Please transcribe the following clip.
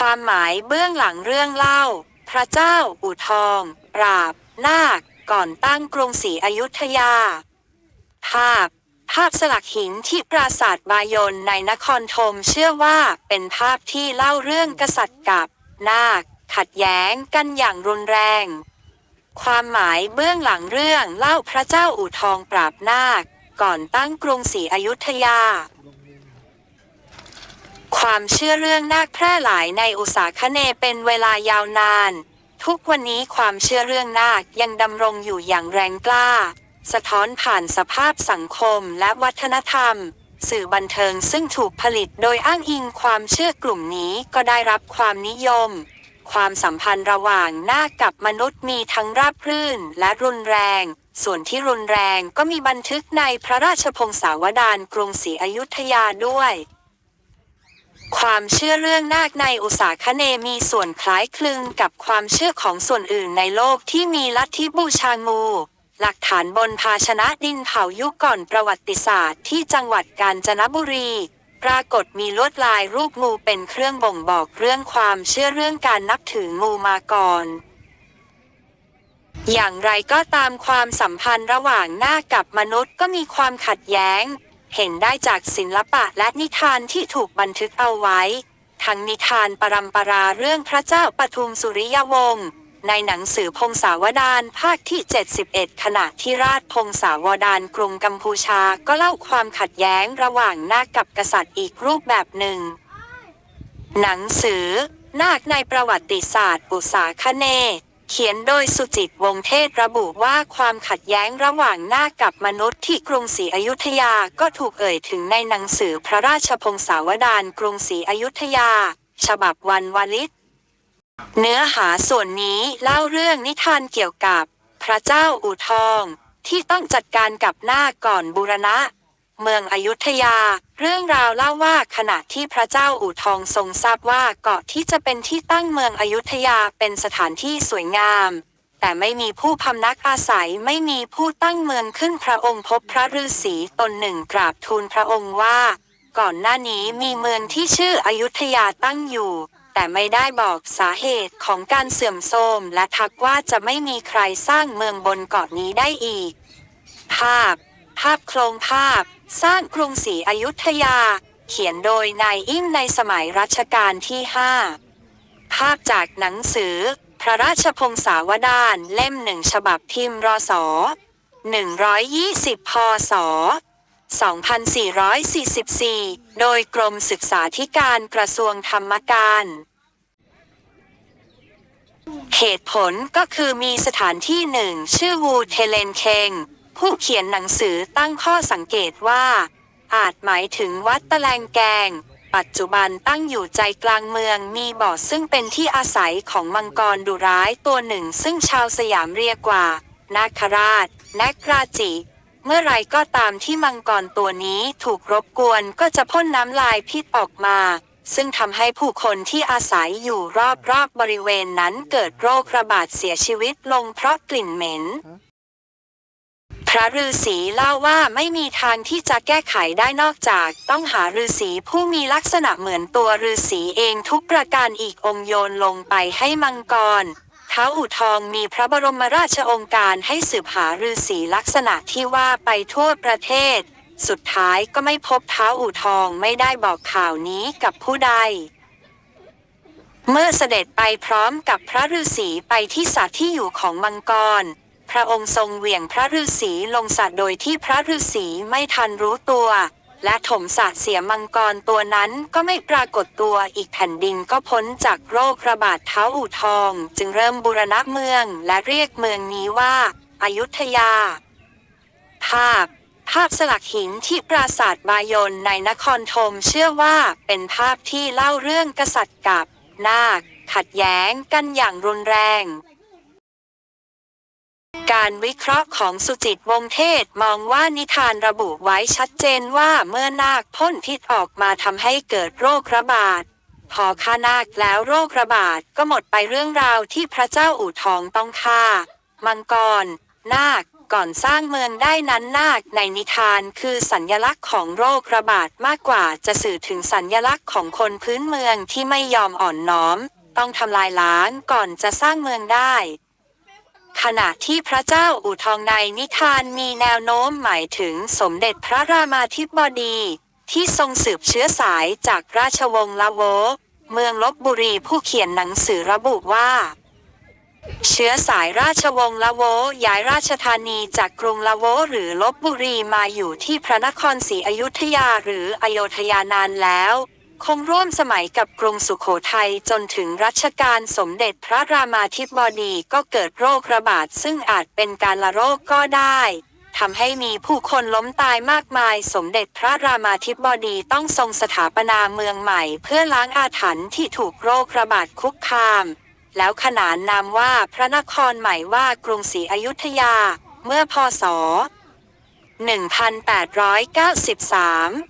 ความหมายเบื้องหลังเรื่องเล่า พระเจ้าอู่ทอง ปราบ นาค ก่อนตั้งกรุงศรีอยุธยา ภาพ ภาพสลักหินที่ปราสาทบายนในนครธมเชื่อว่าเป็นภาพที่เล่าเรื่องกษัตริย์กับ นาค ขัดแย้งกันอย่างรุนแรง ความหมายเบื้องหลังเรื่องเล่าพระเจ้าอู่ทองปราบนาค ก่อนตั้งกรุงศรีอยุธยา ความเชื่อเรื่องนาคแพร่หลายในอุษาคเนเป็นเวลายาวนาน ทุกวันนี้ความเชื่อเรื่องนาคยังดำรงอยู่อย่างแรงกล้า สะท้อนผ่านสภาพสังคมและวัฒนธรรม สื่อบันเทิงซึ่งถูกผลิตโดยอ้างอิงความเชื่อกลุ่มนี้ก็ได้รับความนิยม ความสัมพันธ์ระหว่างนาคกับมนุษย์มีทั้งราบรื่นและรุนแรง ส่วนที่รุนแรงก็มีบันทึกในพระราชพงศาวดารกรุงศรีอยุธยาด้วย ความเชื่อเรื่องนาคในอุษาคเนมีส่วนคล้ายคลึงกับความเชื่อของส่วนอื่นในโลกที่มีลัทธิบูชางู หลักฐานบนภาชนะดินเผายุคก่อนประวัติศาสตร์ที่จังหวัดกาญจนบุรี ปรากฏมีลวดลายรูปงูเป็นเครื่องบ่งบอกเรื่องความเชื่อเรื่องการนับถืองูมาก่อน อย่างไรก็ตามความสัมพันธ์ระหว่างนาคกับมนุษย์ก็มีความขัดแย้ง เห็นได้จากศิลปะและนิทานที่ถูกบันทึกเอาไว้ ทั้งนิทานปรัมปราเรื่องพระเจ้าปทุมสุริยวงศ์ในหนังสือพงศาวดารภาคที่ 71 ขณะที่ราชพงศาวดารกรุงกัมพูชาก็เล่าความขัดแย้งระหว่างนาคกับกษัตริย์อีกรูปแบบหนึ่ง หนังสือ นาคในประวัติศาสตร์อุษาคเนย์ เขียนโดยสุจิตวงศ์เทศระบุว่าความขัดแย้งระหว่างนาคกับมนุษย์ที่กรุงศรีอยุธยาก็ถูกเอ่ยถึงในหนังสือพระราชพงศาวดารกรุงศรีอยุธยา ฉบับวันวลิต เนื้อหาส่วนนี้เล่าเรื่องนิทานเกี่ยวกับ พระเจ้าอู่ทอง ที่ต้องจัดการกับนาคก่อนบูรณะ เมืองอยุธยา เรื่องราวเล่าว่าขณะที่พระเจ้าอู่ทองทรงทราบว่าเกาะที่จะเป็นที่ตั้งเมืองอยุธยาเป็นสถานที่สวยงาม แต่ไม่มีผู้พำนักอาศัยไม่มีผู้ตั้งเมืองขึ้นพระองค์พบพระฤาษีตนหนึ่งกราบทูลพระองค์ว่า ก่อนหน้านี้มีเมืองที่ชื่ออยุธยาตั้งอยู่ แต่ไม่ได้บอกสาเหตุของการเสื่อมโทรมและทักว่าจะไม่มีใครสร้างเมืองบนเกาะนี้ได้อีก ภาพ ภาพโครงภาพ สร้างกรุงศรีอยุธยา เขียนโดยนายอิ่มในสมัยรัชกาลที่ 5 ภาพจากหนังสือ พระราชพงศาวดารเล่มหนึ่งฉบับพิมพ์รศ120 พศ 2444 โดยกรมศึกษาธิการกระทรวงธรรมการ เหตุผลก็คือมีสถานที่หนึ่งชื่อวูเทเลนเคง ผู้เขียนหนังสือตั้งข้อสังเกตว่า อาจหมายถึงวัดตะแลงแกง ปัจจุบันตั้งอยู่ใจกลางเมืองมีบ่อซึ่งเป็นที่อาศัยของมังกรดุร้ายตัวหนึ่ง ซึ่งชาวสยามเรียกว่า นาคราชนกราจิ เมื่อไรก็ตามที่มังกรตัวนี้ถูกรบกวนก็จะพ่นน้ำลายพิษออกมาซึ่งทำให้ผู้คนที่อาศัยอยู่รอบๆบบริเวณนั้นเกิดโรคระบาดเสียชีวิตลงเพราะกลิ่นเหม็น พระฤาษีเล่าว่าไม่มีทางที่จะแก้ไขได้นอกจาก ต้องหาฤาษีผู้มีลักษณะเหมือนตัวฤาษีเองทุกประการอีกองโยนลงไปให้มังกรท้าอู่ทองมีพระบรมราชองค์การให้สืบหาฤาษีลักษณะที่ว่าไปทั่วประเทศ สุดท้ายก็ไม่พบท้าอู่ทองไม่ได้บอกข่าวนี้กับผู้ใด เมื่อเสด็จไปพร้อมกับพระฤาษีไปที่สระที่อยู่ของมังกร พระองค์ทรงเหวี่ยงพระฤาษีลงสระโดยที่พระฤาษีไม่ทันรู้ตัว และถมสระเสียมังกรตัวนั้นก็ไม่ปรากฏตัวอีกแผ่นดินก็พ้นจากโรคระบาดเท้าอู่ทอง จึงเริ่มบูรณะเมืองและเรียกเมืองนี้ว่าอายุทยา ภาพ ภาพสลักหินที่ปราสาทบายนในนครธมเชื่อว่าเป็นภาพที่เล่าเรื่องกษัตริย์กับ นาค ขัดแย้งกันอย่างรุนแรง การวิเคราะห์ของสุจิตวงศ์เทศมองว่านิทานระบุไว้ชัดเจนว่าเมื่อนาคพ่นพิษออกมาทำให้เกิดโรคระบาด พอฆ่านาคแล้วโรคระบาดก็หมดไปเรื่องราวที่พระเจ้าอู่ทองต้องฆ่า มังกร นาคก่อนสร้างเมืองได้นั้นนาคในนิทานคือสัญญลักษณ์ของโรคระบาดมากกว่าจะสื่อถึงสัญญลักษณ์ของคนพื้นเมืองที่ไม่ยอมอ่อนน้อม ต้องทำลายล้างก่อนจะสร้างเมืองได้ ขณะที่พระเจ้าอู่ทองในนิทานมีแนวโน้มหมายถึงสมเด็จพระรามาธิบดี ที่ทรงสืบเชื้อสายจากราชวงศ์ละโวเมืองลบบุรีผู้เขียนหนังสือระบุว่า เชื้อสายราชวงศ์ละโวย้ายราชธานีจากกรุงละโวหรือลบบุรีมาอยู่ที่พระนครศรีอยุธยาหรืออโยธยานานแล้ว คงร่วมสมัยกับกรุงสุขโขทัยจนถึงรัชกาลสมเด็จพระรามาธิบดีก็เกิดโรคระบาดซึ่งอาจเป็นการละโรคก็ได้ทำให้มีผู้คนล้มตายมากมาย สมเด็จพระรามาธิบดีต้องทรงสถาปนาเมืองใหม่ เพื่อล้างอาถรรพ์ที่ถูกโรคระบาดคุกคาม แล้วขนานนามว่าพระนครใหม่ว่ากรุงศรีอยุธยา เมื่อพศ 1893